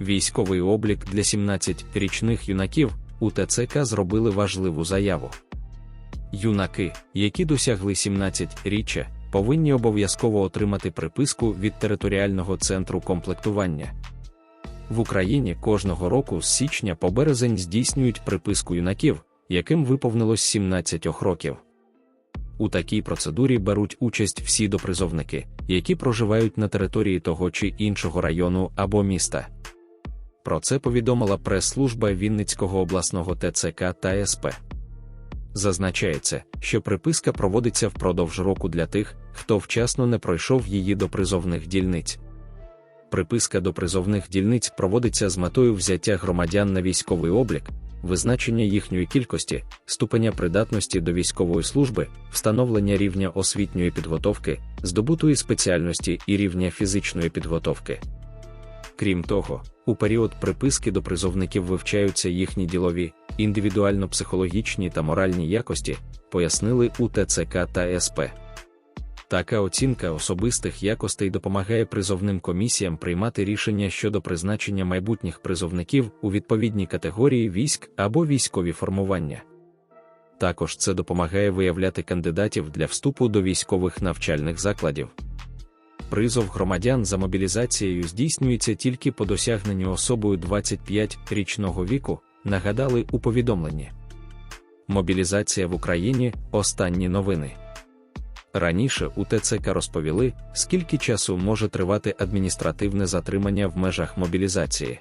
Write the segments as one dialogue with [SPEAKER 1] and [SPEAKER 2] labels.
[SPEAKER 1] Військовий облік для 17-річних юнаків у ТЦК зробили важливу заяву. Юнаки, які досягли 17-річчя, повинні обов'язково отримати приписку від територіального центру комплектування. В Україні кожного року з січня по березень здійснюють приписку юнаків, яким виповнилось 17 років. У такій процедурі беруть участь всі допризовники, які проживають на території того чи іншого району або міста. Про це повідомила прес-служба Вінницького обласного ТЦК та СП. Зазначається, що приписка проводиться впродовж року для тих, хто вчасно не пройшов її до призовних дільниць. Приписка до призовних дільниць проводиться з метою взяття громадян на військовий облік, визначення їхньої кількості, ступеня придатності до військової служби, встановлення рівня освітньої підготовки, здобутої спеціальності і рівня фізичної підготовки. Крім того, у період приписки до призовників вивчаються їхні ділові, індивідуально-психологічні та моральні якості, пояснили у ТЦК та СП. Така оцінка особистих якостей допомагає призовним комісіям приймати рішення щодо призначення майбутніх призовників у відповідній категорії військ або військові формування. Також це допомагає виявляти кандидатів для вступу до військових навчальних закладів. Призов громадян за мобілізацією здійснюється тільки по досягненню особою 25-річного віку, нагадали у повідомленні. Мобілізація в Україні останні новини. Раніше у ТЦК розповіли, скільки часу може тривати адміністративне затримання в межах мобілізації.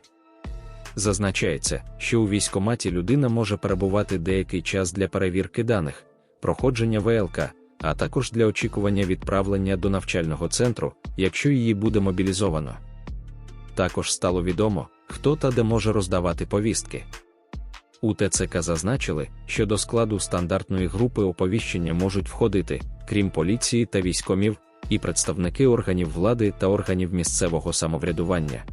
[SPEAKER 1] Зазначається, що у військкоматі людина може перебувати деякий час для перевірки даних, проходження ВЛК, а також для очікування відправлення до навчального центру, якщо її буде мобілізовано. Також стало відомо, хто та де може роздавати повістки. У ТЦК зазначили, що до складу стандартної групи оповіщення можуть входити, крім поліції та військомів, і представники органів влади та органів місцевого самоврядування.